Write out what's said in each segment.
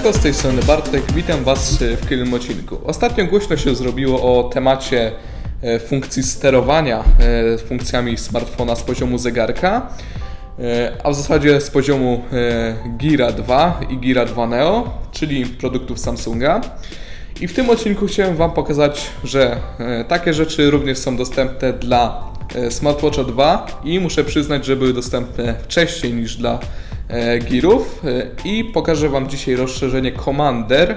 Siemanko, z tej strony Bartek, witam Was w kolejnym odcinku. Ostatnio głośno się zrobiło o temacie e, funkcji sterowania e, funkcjami smartfona z poziomu zegarka, e, a w zasadzie z poziomu Gira 2 i Gira 2 Neo, czyli produktów Samsunga. I w tym odcinku chciałem Wam pokazać, że takie rzeczy również są dostępne dla Smartwatcha 2 i muszę przyznać, że były dostępne wcześniej niż dla Girów e, i pokażę Wam dzisiaj rozszerzenie Commander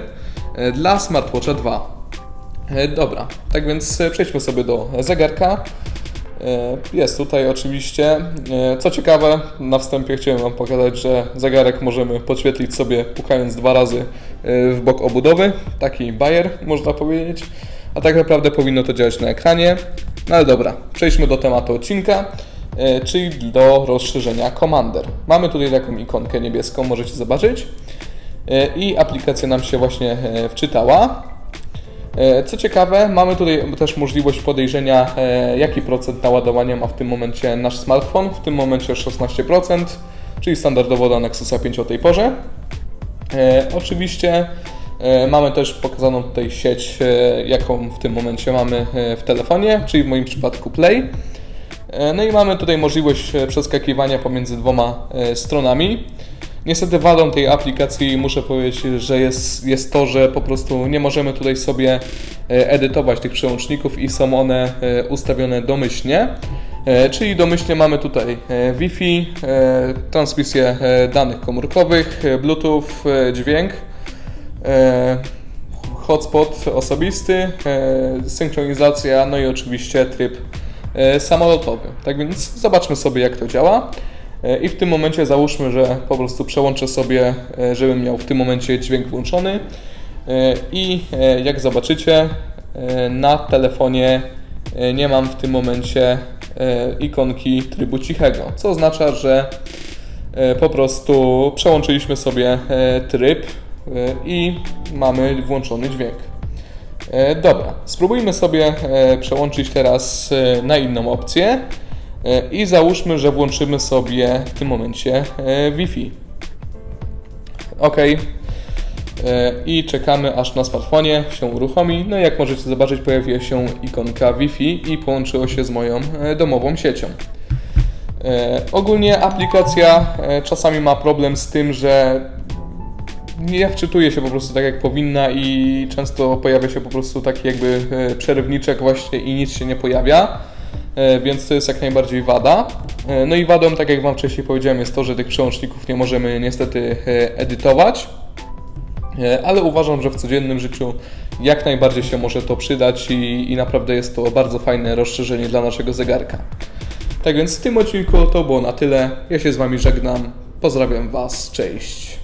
e, dla Smartwatcha 2. E, Dobra, tak więc e, przejdźmy sobie do zegarka. E, Jest tutaj oczywiście. E, Co ciekawe, na wstępie chciałem Wam pokazać, że zegarek możemy podświetlić sobie pukając dwa razy e, w bok obudowy. Taki bajer, można powiedzieć. A tak naprawdę powinno to działać na ekranie. No ale dobra, przejdźmy do tematu odcinka, e, czyli do rozszerzenia Commander. Mamy tutaj taką ikonkę niebieską, możecie zobaczyć. E, I aplikacja nam się właśnie e, wczytała. E, Co ciekawe, mamy tutaj też możliwość podejrzenia, e, jaki procent naładowania ma w tym momencie nasz smartfon. W tym momencie 16%, czyli standardowo dla Nexusa 5 o tej porze. E, Oczywiście e, mamy też pokazaną tutaj sieć, e, jaką w tym momencie mamy e, w telefonie, czyli w moim przypadku Play. E, No i mamy tutaj możliwość e, przeskakiwania pomiędzy dwoma e, stronami. Niestety wadą tej aplikacji muszę powiedzieć, że jest, jest to, że po prostu nie możemy tutaj sobie edytować tych przełączników i są one ustawione domyślnie. Czyli domyślnie mamy tutaj Wi-Fi, transmisję danych komórkowych, Bluetooth, dźwięk, hotspot osobisty, synchronizacja, no i oczywiście tryb e, samolotowy. Tak więc zobaczmy sobie jak to działa. E, I w tym momencie załóżmy, że po prostu przełączę sobie, e, żebym miał w tym momencie dźwięk włączony. I jak zobaczycie, na telefonie nie mam w tym momencie ikonki trybu cichego, co oznacza, że po prostu przełączyliśmy sobie tryb i mamy włączony dźwięk. E, Dobra, spróbujmy sobie e, przełączyć teraz e, na inną opcję i załóżmy, że włączymy sobie w tym momencie Wi-Fi. OK. I czekamy aż na smartfonie się uruchomi. No i jak możecie zobaczyć, pojawiła się ikonka Wi-Fi i połączyło się z moją domową siecią. Ogólnie aplikacja czasami ma problem z tym, że nie wczytuje się po prostu tak jak powinna i często pojawia się po prostu taki jakby e, przerywniczek właśnie i nic się nie pojawia, E, więc to jest jak najbardziej wada. E, No i wadą, tak jak Wam wcześniej powiedziałem, jest to, że tych przełączników nie możemy niestety edytować, ale uważam, że w codziennym życiu jak najbardziej się może to przydać i, i naprawdę jest to bardzo fajne rozszerzenie dla naszego zegarka. Tak więc w tym odcinku to było na tyle. Ja się z Wami żegnam. Pozdrawiam Was. Cześć.